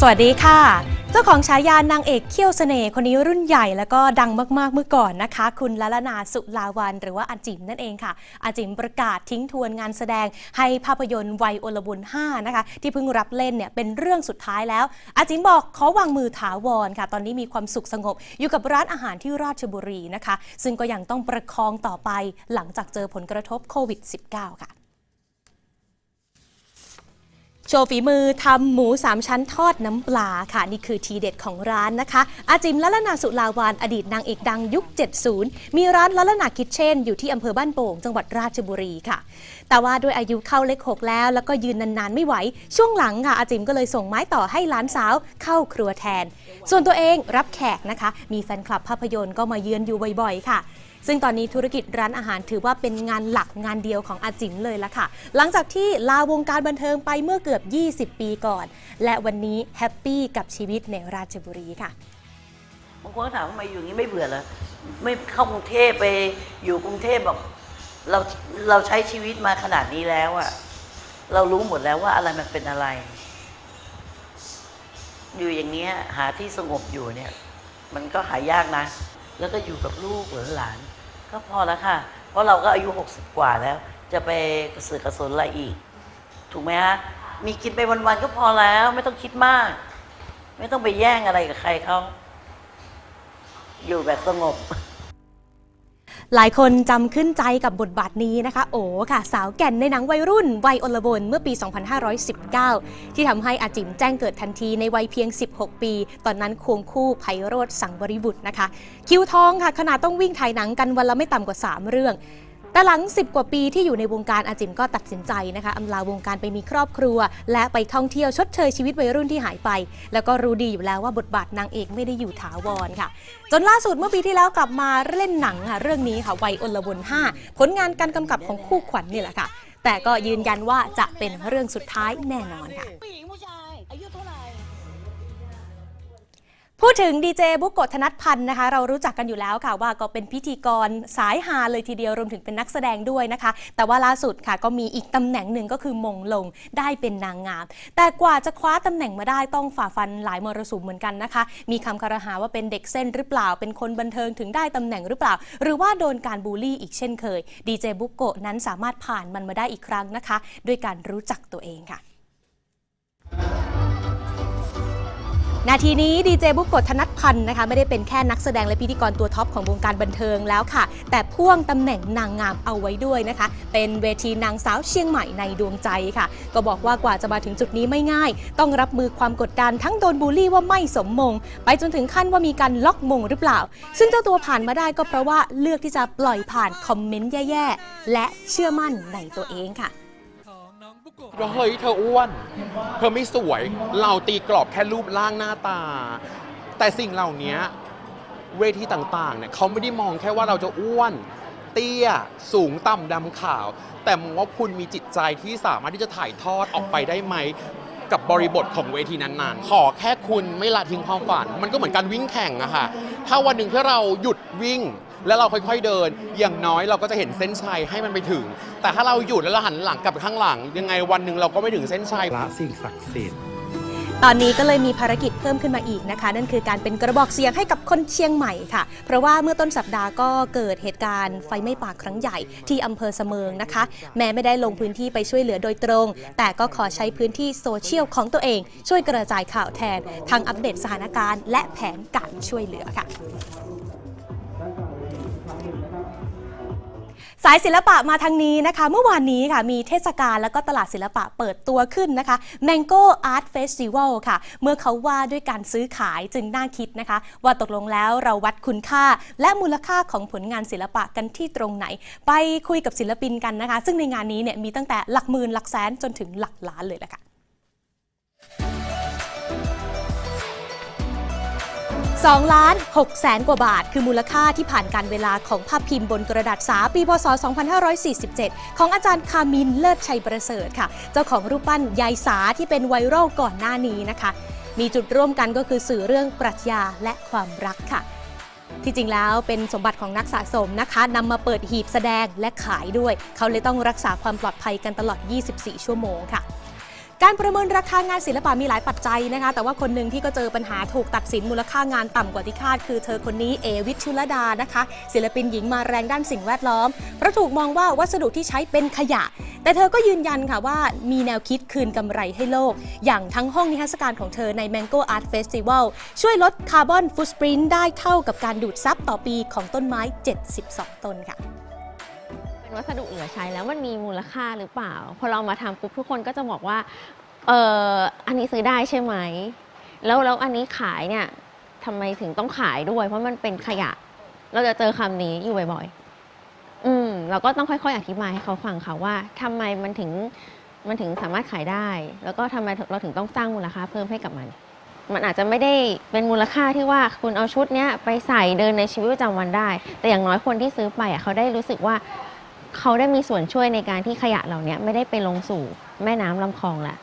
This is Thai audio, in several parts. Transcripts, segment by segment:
สวัสดีค่ะ เจ้าของฉายานางเอกเขี้ยวเสน่ห์คนนี้รุ่นใหญ่แล้วก็ดังมากๆเมื่อก่อนนะคะ คุณลลนาสุลาวัน หรือว่าอาจิมนั่นเองค่ะ อาจิมประกาศทิ้งทวนงานแสดงให้ภาพยนตร์วัยโอลบุญ5นะคะ ที่เพิ่งรับเล่นเนี่ยเป็นเรื่องสุดท้ายแล้ว อาจิมบอกขอวางมือถาวรค่ะ ตอนนี้มีความสุขสงบ อยู่กับร้านอาหารที่ราชบุรีนะคะ ซึ่งก็ยังต้องประคองต่อไปหลังจากเจอผลกระทบโควิด -19 ค่ะ โชว์ฝีมือทำหมูสามชั้นทอดน้ำปลาค่ะ นี่คือทีเด็ดของร้านนะคะ อาจิมละละนาสุลาวาน อดีตนางเอกดังยุค 70 มีร้านละละนาคิทเช่น อยู่ที่อำเภอบ้านโป่ง จังหวัดราชบุรีค่ะ แต่ว่าด้วยอายุเข้าเลขหกแล้ว แล้วก็ยืนนานๆไม่ไหว ช่วงหลังค่ะ อาจิมก็เลยส่งไม้ต่อให้หลานสาวเข้าครัวแทน ส่วนตัวเองรับแขกนะคะ มีแฟนคลับภาพยนตร์ก็มาเยือนอยู่บ่อยๆ ค่ะ ซึ่งตอนนี้ธุรกิจร้านอาหารถือว่าเป็นงานหลักงานเดียวของอาจิ๋มเลยละค่ะ หลังจากที่ลาวงการบันเทิงไปเมื่อเกือบ 20 ปีก่อน และวันนี้แฮปปี้กับชีวิตในราชบุรีค่ะบางคนถามว่าทำไมอยู่อย่างนี้ไม่เบื่อเหรอไม่เข้ากรุงเทพไปอยู่กรุงเทพบอกเราเราใช้ชีวิตมาขนาดนี้แล้วอะเรารู้หมดแล้วว่าอะไรมันเป็นอะไร อยู่อย่างเนี้ย หาที่สงบอยู่เนี่ย มันก็หายากนะ แล้วก็อยู่กับลูกหรือหลาน ก็พอแล้วค่ะ เพราะเราก็อายุหกสิบกว่าแล้ว จะไปกระสือกกระสนอะไรอีก ถูกไหมฮะ มีกินไปวันๆก็พอแล้ว ไม่ต้องคิดมาก ไม่ต้องไปแย่งอะไรกับใครเขา อยู่แบบสงบ หลายคนจำขึ้นใจกับบทบาทนี้นะคะ โอ้ค่ะ สาวแก่นในหนังวัยรุ่น วัยอลบนเมื่อปี 2519 ที่ทำให้อาจิมแจ้งเกิดทันทีในวัยเพียง 16 ปี ตอนนั้นควงคู่ไพโรธสังบริบุตรนะคะ คิวทองค่ะขนาดต้องวิ่งถ่ายหนังกันวันละไม่ต่ำกว่า 3 เรื่อง แต่หลัง 10 กว่าปีที่อยู่ในวงการอาจิมก็ตัดสินใจนะคะอำลาวงการไปมีครอบครัว และไปท่องเที่ยวชดเชยชีวิตวัยรุ่นที่หายไป แล้วก็รู้ดีอยู่แล้วว่าบทบาทนางเอกไม่ได้อยู่ถาวรค่ะ จนล่าสุดเมื่อปีที่แล้วกลับมาเล่นหนังค่ะเรื่องนี้ค่ะวัยอลวน5ผลงานการกำกับของคู่ขวัญนี่แหละค่ะ แต่ก็ยืนยันว่าจะเป็นเรื่องสุดท้ายแน่นอนค่ะผู้หญิงผู้ชายอายุเท่าไหร่ พูดถึงดีเจบุกโกะธนัทพันธ์นะคะ เรารู้จักกันอยู่แล้วค่ะว่าก็เป็นพิธีกรสายฮาเลยทีเดียวรวมถึงเป็นนักแสดงด้วยนะคะ แต่ว่าล่าสุดค่ะก็มีอีกตำแหน่งหนึ่งก็คือมงลงได้เป็นนางงาม แต่กว่าจะคว้าตำแหน่งมาได้ต้องฝ่าฟันหลายมรสุมเหมือนกันนะคะ มีคำคารหาว่าเป็นเด็กเส้นหรือเปล่า เป็นคนบันเทิงถึงได้ตำแหน่งหรือเปล่า หรือว่าโดนการบูลลี่อีกเช่นเคยดีเจบุกโกะนั้นสามารถผ่านมันมาได้อีกครั้งนะคะ ด้วยการรู้จักตัวเองค่ะ นาทีนี้ดีเจบุกกะธนัทพันธ์นะคะไม่ได้เป็นแค่นักแสดงและพิธีกรตัวท็อปของวงการบันเทิงแล้วค่ะ แต่พ่วงตำแหน่งนางงามเอาไว้ด้วยนะคะ เป็นเวทีนางสาวเชียงใหม่ในดวงใจค่ะ ก็บอกว่ากว่าจะมาถึงจุดนี้ไม่ง่าย ต้องรับมือความกดดันทั้งโดนบูลลี่ว่าไม่สมมง ไปจนถึงขั้นว่ามีการล็อกมงหรือเปล่า ซึ่งเจ้าตัวผ่านมาได้ก็เพราะว่าเลือกที่จะปล่อยผ่านคอมเมนต์แย่ๆและเชื่อมั่นในตัวเองค่ะ ว่าเฮ้ยเธออ้วน เธอไม่สวย เราตีกรอบแค่รูปร่างหน้าตา แต่สิ่งเหล่านี้เวทีต่างๆเนี่ยเขาไม่ได้มองแค่ว่าเราจะอ้วน เตี้ย สูงต่ำดำขาว แต่มองว่าคุณมีจิตใจที่สามารถที่จะถ่ายทอดออกไปได้ไหมกับบริบทของเวทีนั้นๆ ขอแค่คุณไม่ละทิ้งความฝัน มันก็เหมือนการวิ่งแข่งอะค่ะ ถ้าวันหนึ่งที่เราหยุดวิ่ง แล้วเราค่อยๆเดิน อย่างน้อยเราก็จะเห็นเส้นชัยให้มันไปถึง แต่ถ้าเราหยุดแล้วเราหันหลังกลับไปข้างหลัง ยังไงวันหนึ่งเราก็ไม่ถึงเส้นชัยพระสิ่งศักดิ์สิทธิ์ ตอนนี้ก็เลยมีภารกิจเพิ่มขึ้นมาอีกนะคะ นั่นคือการเป็นกระบอกเสียงให้กับคนเชียงใหม่ค่ะ เพราะว่าเมื่อต้นสัปดาห์ก็เกิดเหตุการณ์ไฟไหม้ป่าครั้งใหญ่ที่อำเภอเสมิงนะคะ แม้ไม่ได้ลงพื้นที่ไปช่วยเหลือโดยตรง แต่ก็ขอใช้พื้นที่โซเชียลของตัวเอง ช่วยกระจายข่าวแทนทางอัปเดตสถานการณ์ และแผนการช่วยเหลือค่ะ สายศิลปะมาทางนี้นะคะ เมื่อวานนี้ค่ะมีเทศกาลแล้วก็ตลาดศิลปะเปิดตัวขึ้นนะคะ Mango Art Festival ค่ะ เมื่อเขาว่าด้วยการซื้อขายจึงน่าคิดนะคะ ว่าตกลงแล้วเราวัดคุณค่า และมูลค่าของผลงานศิลปะกันที่ตรงไหน ไปคุยกับศิลปินกันนะคะ ซึ่งในงานนี้เนี่ยมีตั้งแต่หลักหมื่นหลักแสนจนถึงหลักล้านเลยแหละค่ะ 2ล้าน6แสนกว่าบาท คือมูลค่าที่ผ่านการเวลาของภาพพิมพ์บนกระดาษสาปีพศ 2547 ของอาจารย์คามินเลิศชัยประเสริฐค่ะ เจ้าของรูปปั้นยายสาที่เป็นไวรัลก่อนหน้านี้นะคะ มีจุดร่วมกันก็คือสื่อเรื่องปรัชญาและความรักค่ะที่จริงแล้วเป็นสมบัติของนักสะสมนะคะนำมาเปิดหีบแสดงและขายด้วย เขาเลยต้องรักษาความปลอดภัยกันตลอด 24 ชั่วโมงค่ะ การประเมินราคางานศิลปะมีหลายปัจจัยนะคะ แต่ว่าคนหนึ่งที่ก็เจอปัญหาถูกตัดสินมูลค่างานต่ำกว่าที่คาด คือเธอคนนี้เอวิชชุลดานะคะ ศิลปินหญิงมาแรงด้านสิ่งแวดล้อมเพราะถูกมองว่าวัสดุที่ใช้เป็นขยะ แต่เธอก็ยืนยันค่ะว่ามีแนวคิดคืนกำไรให้โลก อย่างทั้งห้องนิทรรศการของเธอใน Mango Art Festival ช่วยลดคาร์บอนฟุตปรินต์ได้เท่ากับการดูดซับต่อปีของต้นไม้ 72 ต้นค่ะ เป็นวัสดุเหลือใช้แล้วมันมีมูลค่าหรือเปล่า พอเรามาทำปุ๊บทุกคนก็จะบอกว่าเอออันนี้ซื้อได้ใช่ไหม แล้วแล้วอันนี้ขายเนี่ยทำไมถึงต้องขายด้วย เพราะมันเป็นขยะ เราจะเจอคำนี้อยู่บ่อยๆ อืมเราก็ต้องค่อยๆ อธิบายให้เขาฟังค่ะว่าทำไมมันถึงมันถึงสามารถขายได้ แล้วก็ทำไมเราถึงต้องสร้างมูลค่าเพิ่มให้กับมัน มันอาจจะไม่ได้เป็นมูลค่าที่ว่าคุณเอาชุดเนี้ยไปใส่เดินในชีวิตประจำวันได้ แต่อย่างน้อยคนที่ซื้อไปอะเขาได้รู้สึกว่า เขาได้มีส่วนช่วยในการที่ขยะเหล่านี้ไม่ได้ไปลงสู่แม่น้ำลำคลองละ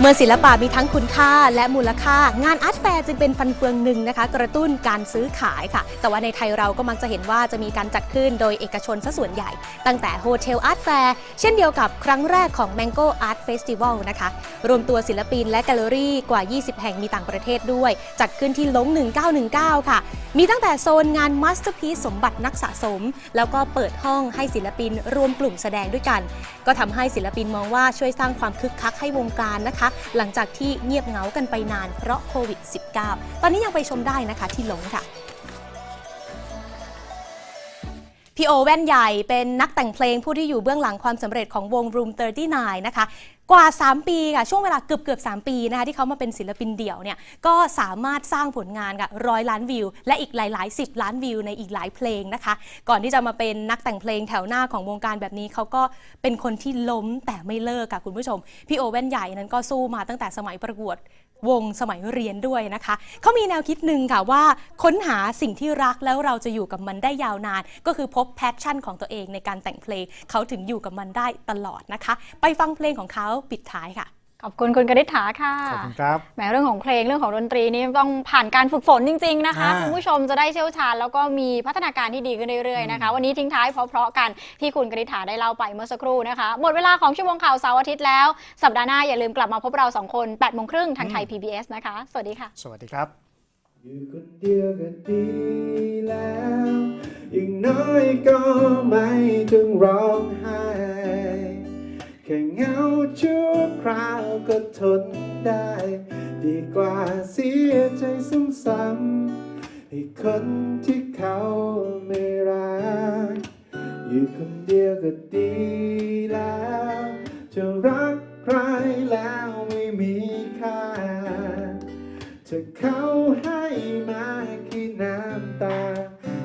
เมื่อศิลปะมีทั้งคุณค่าและมูลค่า งานอาร์ตแฟร์จึงเป็นฟันเฟืองหนึ่งนะคะ กระตุ้นการซื้อขายค่ะ แต่ว่าในไทยเราก็มักจะเห็นว่าจะมีการจัดขึ้นโดยเอกชนซะส่วนใหญ่ ตั้งแต่โฮเทลอาร์ตแฟร์เช่นเดียวกับครั้งแรกของ Mango Art Festival นะคะ รวมตัวศิลปินและแกลเลอรี่กว่า 20 แห่งมีต่างประเทศด้วย จัดขึ้นที่ลง 1919 ค่ะ มีตั้งแต่โซนงาน Masterpiece สมบัตินักสะสม แล้วก็เปิดห้องให้ศิลปินรวมกลุ่มแสดงด้วยกัน ก็ทำให้ศิลปินมองว่าช่วยสร้างความคึกคักให้วงการนะคะ หลังจากที่เงียบเหงากันไปนานเพราะโควิด -19 ตอนนี้ยังไปชมได้นะคะที่หลงค่ะพี่โอแว่นใหญ่เป็นนักแต่งเพลงผู้ที่อยู่เบื้องหลังความสำเร็จของวง Room 39 นะคะ กว่า 3 ปีค่ะช่วงเวลาเกือบเกือบ3ปีนะคะที่เขามาเป็นศิลปินเดี่ยวเนี่ยก็สามารถสร้างผลงานค่ะร้อยล้านวิว และอีกหลาย ๆ 10 ล้านวิวในอีกหลายเพลงนะคะ ก่อนที่จะมาเป็นนักแต่งเพลงแถวหน้าของวงการแบบนี้เขาก็เป็นคนที่ล้มแต่ไม่เลิกค่ะคุณผู้ชม พี่โอแว่นใหญ่นั้นก็สู้มาตั้งแต่สมัยประกวดวงสมัยเรียนด้วยนะคะ เขามีแนวคิดหนึ่งค่ะว่าค้นหาสิ่งที่รักแล้วเราจะอยู่กับมันได้ยาวนาน ก็คือพบแพชชั่นของตัวเองในการแต่งเพลง เขาถึงอยู่กับมันได้ตลอดนะคะ ไปฟังเพลงของเขาปิดท้ายค่ะ ขอบคุณคุณกนิษฐาค่ะขอบคุณครับแหมเรื่องของเพลงเรื่องของดนตรีนี่ต้องผ่านการฝึกฝนจริง ๆ นะคะอ่าคุณผู้ชมจะได้เชี่ยวชาญแล้วก็มีพัฒนาการที่ดีขึ้นเรื่อยๆนะคะวันนี้ทิ้งท้ายเพราะๆกันที่คุณกนิษฐาได้เล่าไปเมื่อสักครู่นะคะหมดเวลาของชั่วโมงข่าวเสาร์อาทิตย์แล้วสัปดาห์หน้าอย่าลืมกลับมาพบเราสองคน8โมงครึ่งทางไทย PBS นะคะสวัสดีค่ะ สวัสดีครับอยู่คนเดียวก็ดีแล้วอย่างน้อยก็ไม่ต้องร้องไห้ แค่เหงาชั่วคราวก็ทนได้ ดีกว่าเสียใจซ้ำๆให้คนที่เขาไม่รัก อยู่คนเดียวก็ดีแล้ว จะรักใครแล้วไม่มีค่าจะเขาให้มากี่น้ำตา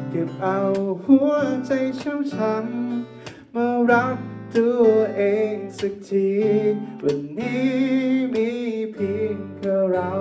เก็บเอาหัวใจช้ำๆมารัก ตัวเองสักที วันนี้มีเพียงแค่เรา